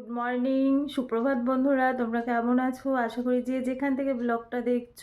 Good morning. সুপ্রভাত বন্ধুরা, তোমরা কেমন আছো? আশা করি যে যেখান থেকে ব্লগটা দেখছ,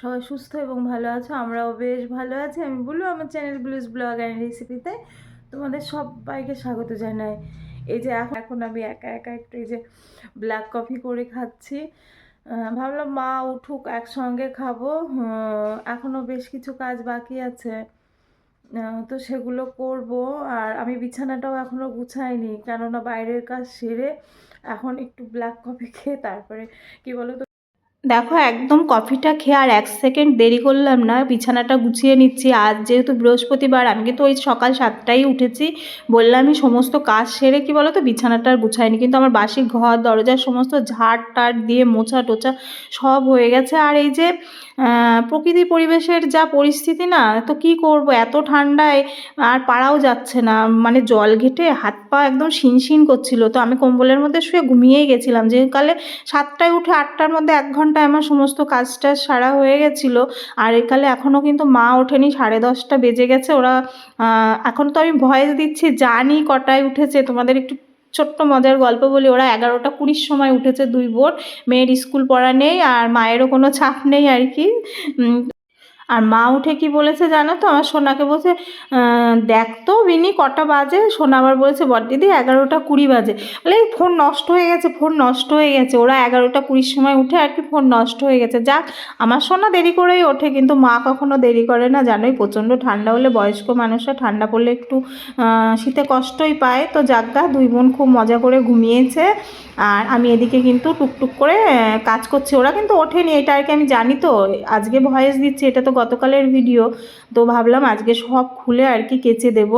সবাই সুস্থ এবং ভালো আছো। আমরাও বেশ ভালো আছি। আমি বলব আমার চ্যানেল ব্লুজ ব্লগ অ্যান্ড রেসিপিতে তোমাদের সবাইকে স্বাগত জানাই। এই যে এখন এখন আমি একা একা একটু এই যে ব্ল্যাক কফি করে খাচ্ছি। ভাবলাম মা উঠুক, একসঙ্গে খাব। এখনও বেশ কিছু কাজ বাকি আছে। তো সেগুলো করব। আর আমি বিছানাটাও এখনও গুছাইনি। কেননা বাইরের কাজ সেরে এখন একটু ব্ল্যাক কফি খেয়ে তারপরে, কি বলো তো দেখো, একদম কফিটা খেয়ে আর এক সেকেন্ড দেরি করলাম না, বিছানাটা গুছিয়ে নিচ্ছি। আজ যেহেতু বৃহস্পতিবার, আমি কিন্তু ওই সকাল সাতটায় উঠেছি। বললামই সমস্ত কাজ সেরে কি বলো তো বিছানাটা আর গুছাইনি। কিন্তু আমার বাসি ঘর, দরজার সমস্ত ঝাড় টাড় দিয়ে মোছা টোছা সব হয়ে গেছে। আর এই যে প্রকৃতি পরিবেশের যা পরিস্থিতি না, তো কি করব? এত ঠান্ডায় আর পারাও যাচ্ছে না। মানে জল ঘেটে হাত পা একদম শিনশিন করছিল। তো আমি কম্বলের মধ্যে শুয়ে ঘুমিয়েই গেছিলাম। যে কালে সাতটায় উঠে আটটার মধ্যে এক ঘন্টায় আমার সমস্ত কাজটা সারা হয়ে গেছিল। আর একালে এখনও কিন্তু মা ওঠেনি, সাড়ে দশটা বেজে গেছে। ওরা এখন তো আমি ভয়েস দিচ্ছি, জানি কটায় উঠেছে। তোমাদের একটু ছোট্ট মজার গল্প বলি। ওরা এগারোটা কুড়ির সময় উঠেছে দুই বোন মেয়ের স্কুল পড়া নেই আর মায়েরও কোনো চাপ নেই আর কি। আর মা উঠে কি বলেছে জানো তো? আমার সোনাকে বলছে দেখ তো বিনি কটা বাজে? সোনা আবার বলেছে, বড়দিদি, এগারোটা কুড়ি বাজে। বলে, এই ফোন নষ্ট হয়ে গেছে, ফোন নষ্ট হয়ে গেছে। ওরা এগারোটা কুড়ির সময় উঠে আর কি ফোন নষ্ট হয়ে গেছে। যাক, আমার সোনা দেরি করেই ওঠে, কিন্তু মা কখনো দেরি করে না, জানোই প্রচণ্ড ঠান্ডা হলে বয়স্ক মানুষরা ঠান্ডা পড়লে একটু শীতে কষ্টই পায়। তো যাজ্ঞা দুই বোন খুব মজা করে ঘুমিয়েছে। আর আমি এদিকে কিন্তু টুকটুক করে কাজ করছি। ওরা কিন্তু ওঠেনি, এটা আর কি আমি জানি তো। আজকে ভয়েস দিচ্ছি, এটা তো গতকালের ভিডিও তো ভাবলাম আজকে সব খুলে আর কি কেচে দেব।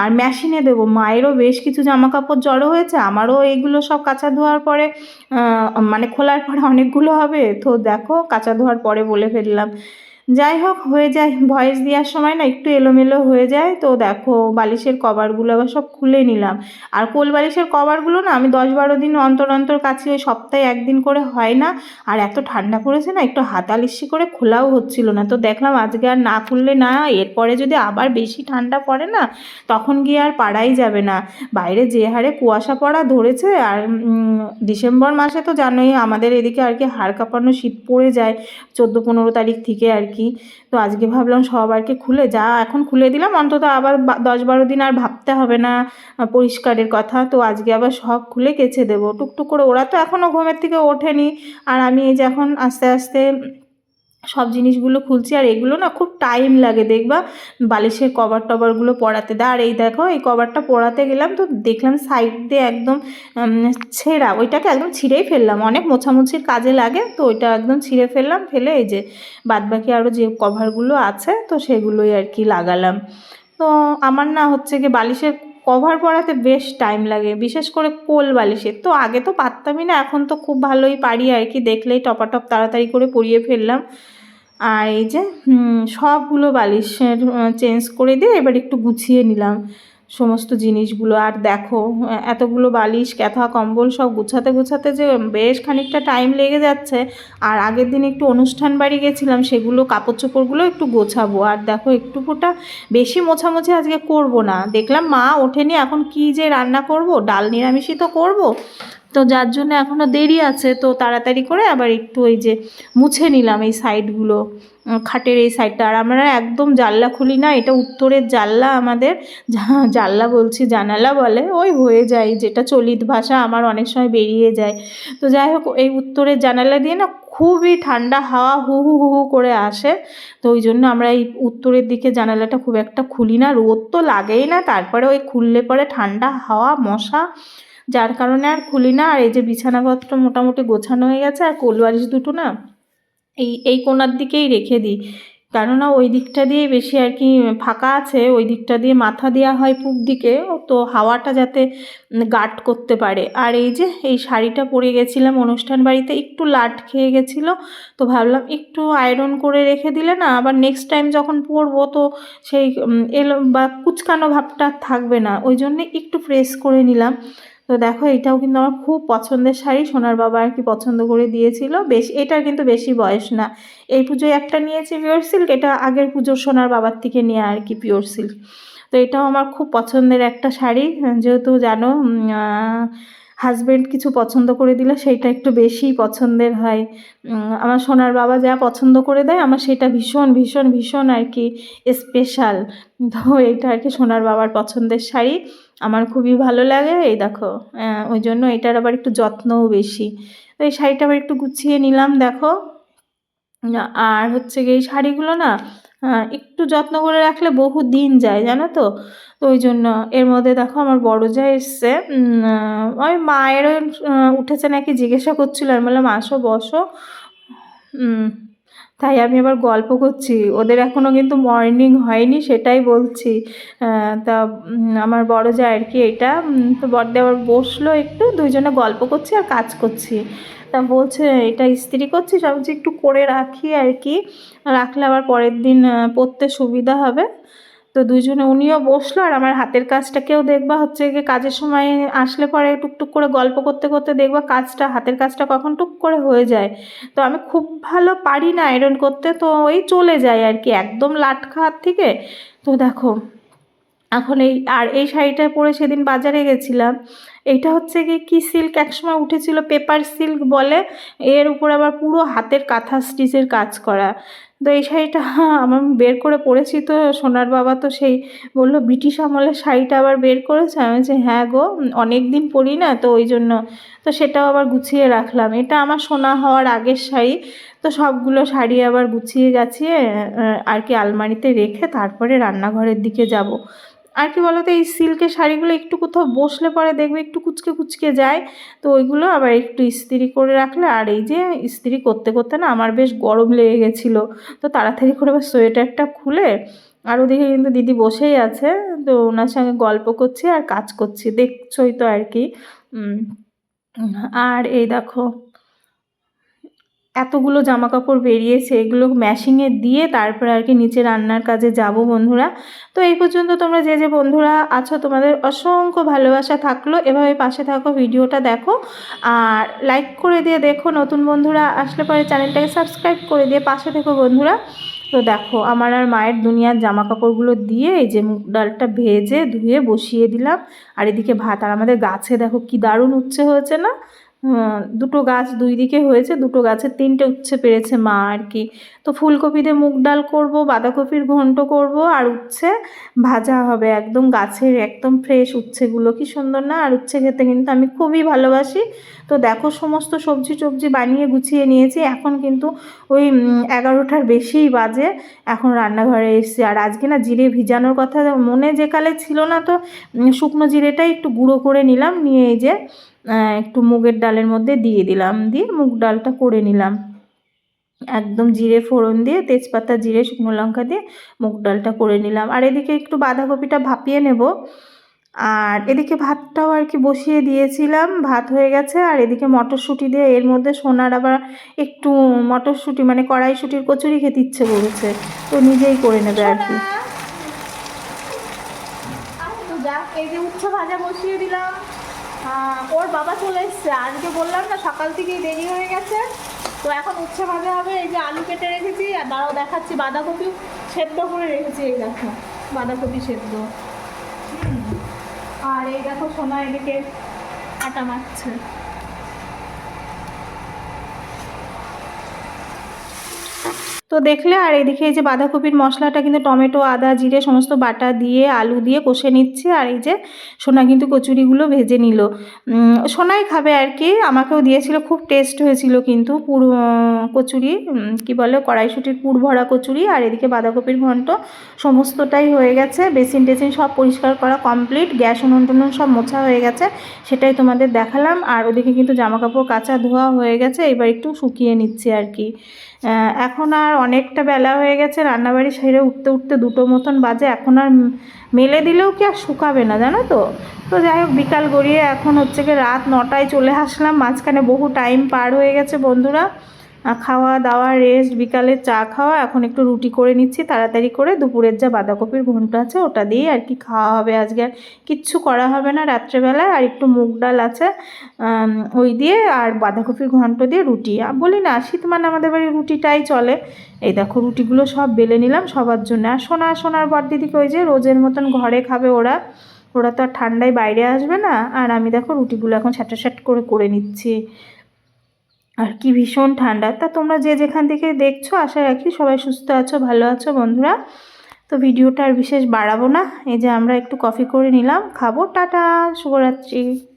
আর মেশিনে দেব। মায়েরও বেশ কিছু জামা কাপড় জড়ো হয়েছে, আমারও এগুলো সব কাঁচা ধোয়ার পরে মানে খোলার পরে অনেকগুলো হবে। তো দেখো, কাঁচা ধোয়ার পরে বলে ফেললাম। যাই হোক, হয়ে যায়। ভয়েস দেওয়ার সময় না একটু এলোমেলো হয়ে যায়। তো দেখো, বালিশের কভারগুলো আবার সব খুলে নিলাম। আর কোল বালিশের কভারগুলো না আমি দশ বারো দিন অন্তর অন্তর কাছি ওই সপ্তাহে একদিন করে হয় না। আর এত ঠান্ডা পড়েছে না, একটু হাতালিশি করে খোলাও হচ্ছিল না। তো দেখলাম আজকে আর না খুললে না, এরপরে যদি আবার বেশি ঠান্ডা পড়ে না, তখন গিয়ে আর পারাই যাবে না। বাইরে যে হারে কুয়াশা পড়া ধরেছে আর ডিসেম্বর মাসে তো জানোই আমাদের এদিকে আর কি হাড় কাঁপানো শীত পড়ে যায়। চোদ্দ পনেরো তারিখ থেকে আর কি। তো আজকে ভাবলাম সবারকে খুলে, যা এখন খুলে দিলাম, অন্তত আবার দশ বারো দিন আর ভাবতে হবে না পরিষ্কারের কথা। তো আজকে আবার সব খুলে কেচে দেবো। টুকটুক করে, ওরা তো এখনও ঘুমের থেকে ওঠেনি। আর আমি এই যে এখন আস্তে আস্তে সব জিনিসগুলো খুলছি আর এগুলো না খুব টাইম লাগে, দেখবা? বালিশের কভার টভারগুলো পরাতে। দেয় আর এই দেখো, এই কভারটা পরাতে গেলাম তো দেখলাম সাইড দিয়ে একদম ছেঁড়া, ওইটাকে একদম ছিঁড়েই ফেললাম। অনেক মোছামুছির কাজে লাগে, তো ওইটা একদম ছিঁড়ে ফেললাম, ফেলে এই যে বাদবাকি আরও যে কভারগুলো আছে, তো সেগুলোই আর কি লাগালাম। তো আমার না হচ্ছে কি বালিশের কভার পরাতে বেশ টাইম লাগে, বিশেষ করে কোল বালিশের। তো আগে তো পারতামই না, এখন তো খুব ভালোই পারি আর কি, দেখলেই টপাটপ তাড়াতাড়ি করে পরিয়ে ফেললাম। আর এই যে সবগুলো বালিশের চেঞ্জ করে দিয়ে এবার একটু গুছিয়ে নিলাম সমস্ত জিনিসগুলো। আর দেখো, এতগুলো বালিশ, ক্যাথা, কম্বল সব গুছাতে গুছাতে যে বেশ খানিকটা টাইম লেগে যাচ্ছে। আর আগের দিন একটু অনুষ্ঠান বাড়ি গেছিলাম, সেগুলো কাপড় চোপড়গুলো একটু গোছাবো। আর দেখো, একটু ফোটা বেশি মোছামুছি আজকে করব না। দেখলাম মা ওঠেনি, এখন কি যে রান্না করব? ডাল নিরামিষই তো করব। তো যার জন্য এখনও দেরি আছে, তো তাড়াতাড়ি করে আবার একটু ওই যে মুছে নিলাম এই সাইডগুলো খাটের এই সাইডটা। আর আমরা একদম জানলা খুলি না, এটা উত্তরের জানলা আমাদের জানলা বলছি, জানালা বলে, ওই হয়ে যায়, যেটা চলিত ভাষা আমার অনেক সময় বেরিয়ে যায়। তো যাই হোক, এই উত্তরের জানালা দিয়ে না খুবই ঠান্ডা, হাওয়া হু হু হু হু করে আসে। তো ওই জন্য আমরা এই উত্তরের দিকে জানালাটা খুব একটা খুলি না, রোদ তো লাগেই না, তারপরে ওই খুললে পরে ঠান্ডা, হাওয়া, মশা যার কারণে আর খুলি না, আর এই যে বিছানাপত্র মোটামুটি গোছানো হয়ে গেছে, আর কোলবালিশ দুটো না, এই এই কোণার দিকেই রেখে দিই। কেননা ওই দিকটা দিয়ে বেশি আর কি ফাঁকা আছে, ওই দিকটা দিয়ে মাথা দেওয়া হয় পুব দিকে, তো হাওয়াটা যাতে গার্ড করতে পারে। আর এই যে, এই শাড়িটা পরে গেছিলাম অনুষ্ঠান বাড়িতে, একটু লাট খেয়ে গেছিল, তো ভাবলাম একটু আয়রন করে রেখে দিলে না, আবার নেক্সট টাইম যখন পরবো তো সেই এলো বা কুচকানো ভাবটা থাকবে না, ওই জন্যে একটু প্রেস করে নিলাম। তো দেখো, এটাও কিন্তু আমার খুব পছন্দের শাড়ি। সোনার বাবা আর কি পছন্দ করে দিয়েছিল। বেশ, এটার কিন্তু বেশি বয়স না। এই পুজোয় একটা নিয়েছি পিওর সিল্ক এটা আগের পুজোর সোনার বাবার থেকে নেওয়া আর কি পিওর সিল্ক তো এটাও আমার খুব পছন্দের একটা শাড়ি। যেহেতু জানো হাজব্যান্ড কিছু পছন্দ করে দিলে সেইটা একটু বেশিই পছন্দের হয়। আমার সোনার বাবা যা পছন্দ করে দেয়, আমার সেটা ভীষণ ভীষণ ভীষণ আর কি স্পেশাল তো এটা আর কি সোনার বাবার পছন্দের শাড়ি। আমার খুবই ভালো লাগে। এই দেখো ওই জন্য এটার আবার একটু যত্নও বেশি। তো এই শাড়িটা আবার একটু গুছিয়ে নিলাম, দেখো। আর হচ্ছে গিয়ে এই শাড়িগুলো না একটু যত্ন করে রাখলে বহু দিন যায়, জানো তো? তো ওই জন্য এর মধ্যে দেখো আমার বড় যা এসছে ওই মায়েরও উঠেছে নাকি জিজ্ঞাসা করছিল, আমি বললাম, আসো, বসো। তাই আমি আবার গল্প করছি। ওদের এখনও কিন্তু মর্নিং হয়নি, সেটাই বলছি। তা আমার বড় যা আর কি এটা? তো বড়দে আবার বসল একটু, দুইজনে গল্প করছি আর কাজ করছি। তা বলছে, এটা ইস্ত্রি করছি সবচেয়ে একটু করে রাখি আর কি। রাখলে আবার পরের দিন পড়তে সুবিধা হবে। তো দুজনে উনিও বসল আর আমার হাতের কাজটাকেও দেখবা হচ্ছে গিয়ে কাজের সময় আসলে পরে টুকটুক করে গল্প করতে করতে দেখবা কাজটা, হাতের কাজটা কখন টুক করে হয়ে যায়। তো আমি খুব ভালো পারি না আয়রন করতে, তো ওই চলে যায় আর কি একদম লাটখা হাত থেকে। তো দেখো, এখন এই আর এই শাড়িটা পরে সেদিন বাজারে গেছিলাম। এইটা হচ্ছে গিয়ে কী সিল্ক একসময় উঠেছিল পেপার সিল্ক বলে। এর উপর আবার পুরো হাতের কাঁথা স্টিচের কাজ করা। তো এই শাড়িটা আমার বের করে পরেছি তো সোনার বাবা তো সেই বলল, ব্রিটিশ আমলের শাড়িটা আবার বের করেছে? আমি বলছি হ্যাঁ গো, অনেক দিন পরি না তো ওই জন্য। তো সেটাও আবার গুছিয়ে রাখলাম। এটা আমার সোনা হওয়ার আগের শাড়ি। তো সবগুলো শাড়ি আবার গুছিয়ে গাছিয়ে আর কি আলমারিতে রেখে তারপরে রান্নাঘরের দিকে যাব। আর কি বলতো, এই সিল্কের শাড়িগুলো একটু কোথাও বসলে পরে দেখবে একটু কুচকে কুচকে যায়। তো ওইগুলো আবার একটু ইস্ত্রি করে রাখলে, আর এই যে ইস্ত্রি করতে করতে না আমার বেশ গরম লেগে গেছিল। তো তাড়াতাড়ি করে আবার সোয়েটারটা খুলে, আর ওদিকে কিন্তু দিদি বসেই আছে, তো ওনার সঙ্গে গল্প করছি আর কাজ করছি, দেখছই তো আর কি। আর এই দেখো এতগুলো জামা কাপড় বেরিয়েছে, এগুলো ম্যাশিংয়ে দিয়ে তারপরে আর কি নিচে রান্নার কাজে যাব বন্ধুরা। তো এই পর্যন্ত তোমরা যে যে বন্ধুরা আছো, তোমাদের অসংখ্য ভালোবাসা থাকল। এভাবে পাশে থাকো, ভিডিওটা দেখো। আর লাইক করে দিয়ে দেখো, নতুন বন্ধুরা আসলে পরে চ্যানেলটাকে সাবস্ক্রাইব করে দিয়ে পাশে থেকো বন্ধুরা। তো দেখো, আমার আর মায়ের দুনিয়ার জামা কাপড়গুলো দিয়ে এই যে মুগ ডালটা ভেজে ধুয়ে বসিয়ে দিলাম। আর এদিকে ভাত, আর আমাদের গাছে দেখো কি দারুণ উচ্ছে হয়েছে না? দুটো গাছ দুই দিকে হয়েছে, দুটো গাছের তিনটে উচ্ছে পেরেছে মা আর কি। তো ফুলকপিতে মুগ ডাল করব, বাঁধাকপির ঘন্ট করব আর উচ্ছে ভাজা হবে একদম গাছের একদম ফ্রেশ উচ্ছেগুলো। কি সুন্দর না? আর উচ্ছে খেতে কিন্তু আমি খুবই ভালোবাসি। তো দেখো সমস্ত সবজি টবজি বানিয়ে গুছিয়ে নিয়েছি। এখন কিন্তু ওই এগারোটার বেশিই বাজে। এখন রান্নাঘরে এসেছি। আর আজকে না জিরে ভিজানোর কথা মনে যে কালে ছিল না তো শুকনো জিরেটাই একটু গুঁড়ো করে নিলাম। নিয়ে এই যে একটু মুগের ডালের মধ্যে দিয়ে দিলাম, দিয়ে মুগ ডালটা করে নিলাম। একদম জিরে ফোড়ন দিয়ে তেজপাতা, জিরে, শুকনো লঙ্কা দিয়ে মুগ ডালটা করে নিলাম। আর এদিকে একটু বাঁধাকপিটা ভাপিয়ে নেব। আর এদিকে ভাতটাও আর কি বসিয়ে দিয়েছিলাম, ভাত হয়ে গেছে। আর এদিকে মটরশুঁটি দিয়ে এর মধ্যে সোনার আবার একটু মটরশুঁটি মানে কড়াইশুঁটির কচুরি খেতে ইচ্ছে করেছে, তো নিজেই করে নেবে আর কি। এই যে উচ্চ ভাজা বসিয়ে দিলাম। ওর বাবা চলে এসছে। আজকে বললাম না, সকাল থেকেই দেরি হয়ে গেছে। তো এখন উচ্ছে ভাজা হবে, এই যে আলু কেটে রেখেছি, আর দাঁড়াও দেখাচ্ছি বাঁধাকপি। সেদ্ধ করে রেখেছি, এই দেখো, বাঁধাকপি সেদ্ধ। আর এই দেখো সোনা এদিকে আটা মাখছে। তো দেখলে আর এদিকে এই যে বাঁধাকপির মশলাটা কিন্তু টমেটো, আদা, জিরে সমস্ত বাটা দিয়ে, আলু দিয়ে কষে নিচ্ছে আর এই যে সোনা কিন্তু কচুরিগুলো ভেজে নিল। সোনাই খাবে আর কি, আমাকেও দিয়েছিল, খুব টেস্ট হয়েছিল কিন্তু পুর কচুরি কি বলে কড়াইশুটির পুর ভরা কচুরি আর এদিকে বাঁধাকপির ঘন্ট সমস্তটাই হয়ে গেছে, বেসিন টেসিন সব পরিষ্কার করা কমপ্লিট গ্যাস উনুন সব মোছা হয়ে গেছে, সেটাই তোমাদের দেখালাম। আর ওদিকে কিন্তু জামা কাপড় কাচা ধোয়া হয়ে গেছে, এবার একটু শুকিয়ে নিচ্ছে আর কি। এখন আর অনেকটা বেলা হয়ে গেছে, রান্নাবাড়ি সেরে উঠতে উঠতে দুটো মতন বাজে, এখন আর মেলে দিলেও কি আর শুকাবে না, জানো তো? তো যাই হোক, বিকাল গড়িয়ে এখন হচ্ছে কি রাত নটায় চলে আসলাম, মাঝখানে বহু টাইম পার হয়ে গেছে বন্ধুরা। খাওয়া দাওয়া রেস্ট বিকালে চা খাওয়া, এখন একটু রুটি করে নিচ্ছি, তাড়াতাড়ি করে দুপুরের যা বাঁধাকপির ঘন্ট আছে, ওটা দিয়ে আর কি খাওয়া হবে আজকে। আর কিচ্ছু করা হবে না রাত্রেবেলায়, আর একটু মুগ ডাল আছে ওই দিয়ে আর বাঁধাকপির ঘন্ট দিয়ে রুটি। আর বলি না, শীত মানে আমাদের বাড়ি রুটিটাই চলে। এই দেখো, রুটিগুলো সব বেলে নিলাম সবার জন্য। আর সোনা, সোনার বর দিদিকে ওই যে রোজের মতন ঘরে খাবে ওরা। ওরা তো আর ঠান্ডায় বাইরে আসবে না। আর আমি দেখো রুটিগুলো এখন ছ্যাটাছ্যাট করে করে নিচ্ছি। আর কি ভীষণ ঠান্ডা। তা তোমরা যে যেখান থেকে দেখছ, আশা রাখি সবাই সুস্থ আছো, ভালো আছো বন্ধুরা। তো ভিডিওটা আর বিশেষ বাড়াবো না। এই যে আমরা একটু কফি করে নিলাম, খাব। টাটা, শুভরাত্রি।